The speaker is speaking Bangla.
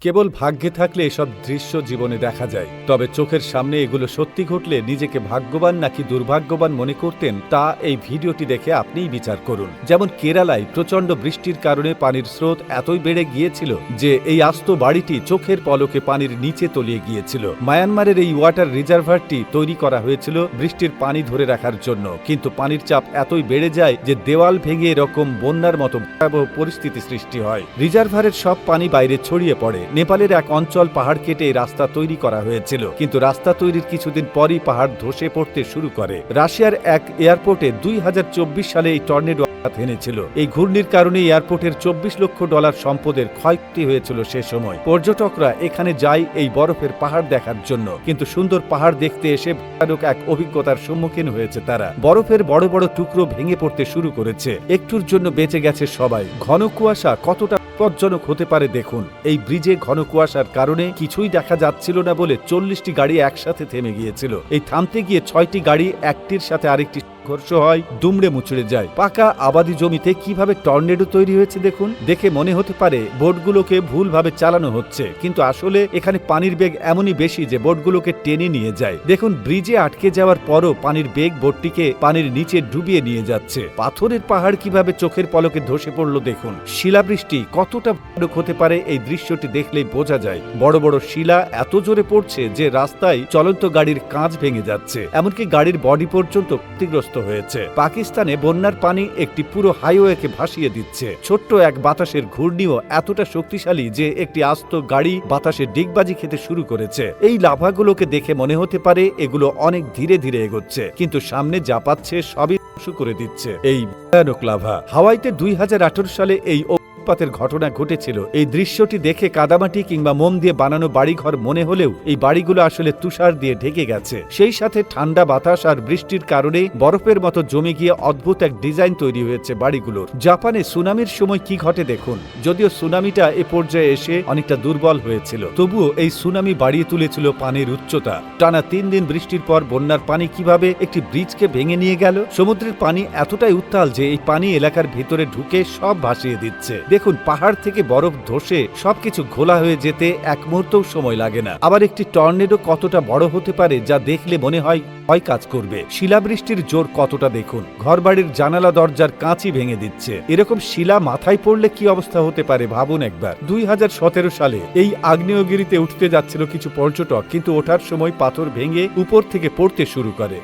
কেবল ভাগ্যে থাকলে এসব দৃশ্য জীবনে দেখা যায়। তবে চোখের সামনে এগুলো সত্যি ঘটলে নিজেকে ভাগ্যবান নাকি দুর্ভাগ্যবান মনে করতেন, তা এই ভিডিওটি দেখে আপনিই বিচার করুন। যেমন কেরালায় প্রচণ্ড বৃষ্টির কারণে পানির স্রোত এতই বেড়ে গিয়েছিল যে এই আস্ত বাড়িটি চোখের পলকে পানির নিচে তলিয়ে গিয়েছিল। মায়ানমারের এই ওয়াটার রিজার্ভারটি তৈরি করা হয়েছিল বৃষ্টির পানি ধরে রাখার জন্য। কিন্তু পানির চাপ এতই বেড়ে যায় যে দেওয়াল ভেঙে এরকম বন্যার মতো ভয়াবহ পরিস্থিতি সৃষ্টি হয়। রিজার্ভারের সব পানি বাইরে ছড়িয়ে পড়ে। নেপালের এক অঞ্চল পাহাড় কেটে রাস্তা তৈরি করা হয়েছিল, কিন্তু রাস্তা তৈরির কিছুদিন পরই পাহাড় ধসে পড়তে শুরু করে। রাশিয়ার এক এয়ারপোর্টে দুই সালে এই টর্নেডো এনেছিল এই ঘূর্ণির কারণে এয়ারপোর্টের চব্বিশ লক্ষ ডলার সম্পদের ক্ষয়ক্ষতি হয়েছিল সে সময়। পর্যটকরা এখানে যায় এই বরফের পাহাড় দেখার জন্য, কিন্তু সুন্দর পাহাড় দেখতে এসে ভয়ানক এক অভিজ্ঞতার সম্মুখীন হয়েছে তারা। বরফের বড় বড় টুকরো ভেঙে পড়তে শুরু করেছে। একটুর জন্য বেঁচে গেছে সবাই। ঘন কুয়াশা কতটা বিপজ্জনক হতে পারে, দেখুন। এই ব্রিজে ঘন কুয়াশার কারণে কিছুই দেখা যাচ্ছিল না বলে চল্লিশটি গাড়ি একসাথে থেমে গিয়েছিল। এই থামতে গিয়ে ছয়টি গাড়ি একটির সাথে আরেকটি সংঘর্ষ হয়, দুমড়ে মুচড়ে যায়। পাকা আবাদি জমিতে কীভাবে টর্নেডো তৈরি হয়েছে দেখুন? দেখে মনে হতে পারে বোটগুলোকে ভুলভাবে চালানো হচ্ছে, কিন্তু আসলে এখানে পানির বেগ এমনই বেশি যে বোটগুলোকে টেনে নিয়ে যায়। দেখুন, ব্রিজে আটকে যাওয়ার পরও পানির বেগ বোটটিকে পানির নিচে ডুবিয়ে নিয়ে যাচ্ছে। পাথরের পাহাড় কীভাবে চোখের পলকে ধসে পড়ল দেখুন। শিলাবৃষ্টি কতটা ভয়ানক হতে পারে এই দৃশ্যটি দেখলেই বোঝা যায়। বড় বড় শিলা এত জোরে পড়ছে যে রাস্তায় চলন্ত গাড়ির কাঁচ ভেঙে যাচ্ছে। এমনকি গাড়ির বডি পর্যন্ত ক্ষতিগ্রস্ত হয়েছে। পাকিস্তানে বন্যার পানি একটি পুরো হাইওয়েকে ভাসিয়ে দিচ্ছে। ছোট্ট এক বাতাসের ঘূর্ণিও এতটা শক্তিশালী যে একটি আস্ত গাড়ি বাতাসে ডিগবাজি খেতে শুরু করেছে। এই লাভাগুলোকে দেখে মনে হতে পারে এগুলো অনেক ধীরে ধীরে এগোচ্ছে, কিন্তু সামনে যা পাচ্ছে সবই করে দিচ্ছে। এই ভয়ানক লাভা। হাওয়াইতে দুই হাজার আঠারো সালে এই অগ্নুৎপাতের ঘটনা ঘটেছিল। এই দৃশ্যটি দেখে কাদামাটি কিংবা মোম দিয়ে বানানো বাড়িঘর মনে হলেও এই বাড়িগুলো আসলে তুষার দিয়ে ঢেকে গেছে। সেই সাথে ঠান্ডা বাতাস আর বৃষ্টির কারণে বরফের মতো জমে গিয়ে অদ্ভুত এক ডিজাইন তৈরি হয়েছে বাড়িগুলোর। জাপানে সুনামির সময় কি ঘটে দেখুন। যদিও সুনামিটা এ পর্যায়ে এসে অনেকটা দুর্বল হয়েছিল, তবুও এই সুনামি বাড়িয়ে তুলেছিল পানির উচ্চতা। টানা তিন দিন বৃষ্টির পর বন্যার পানি কীভাবে একটি ব্রিজকে ভেঙে নিয়ে গেল? সমুদ্রের পানি এতটাই উত্তাল যে এই পানি এলাকার ভিতরে ঢুকে সব ভাসিয়ে দিচ্ছে। দেখুন, পাহাড় থেকে বরফ ধসে সবকিছু ঘোলা হয়ে যেতে এক মুহূর্তও সময় লাগে না। আবার একটি টর্নেডো কতটা বড় হতে পারে যা দেখলে মনে হয় ভয় কাজ করবে। শিলাবৃষ্টির জোর কতটা দেখুন, ঘরবাড়ির জানালা দরজার কাঁচি ভেঙে দিচ্ছে। এরকম শিলা মাথায় পড়লে কি অবস্থা হতে পারে ভাবুন একবার। দুই হাজার সতেরো সালে এই আগ্নেয়গিরিতে উঠতে যাচ্ছিল কিছু পর্যটক, কিন্তু ওঠার সময় পাথর ভেঙে উপর থেকে পড়তে শুরু করে।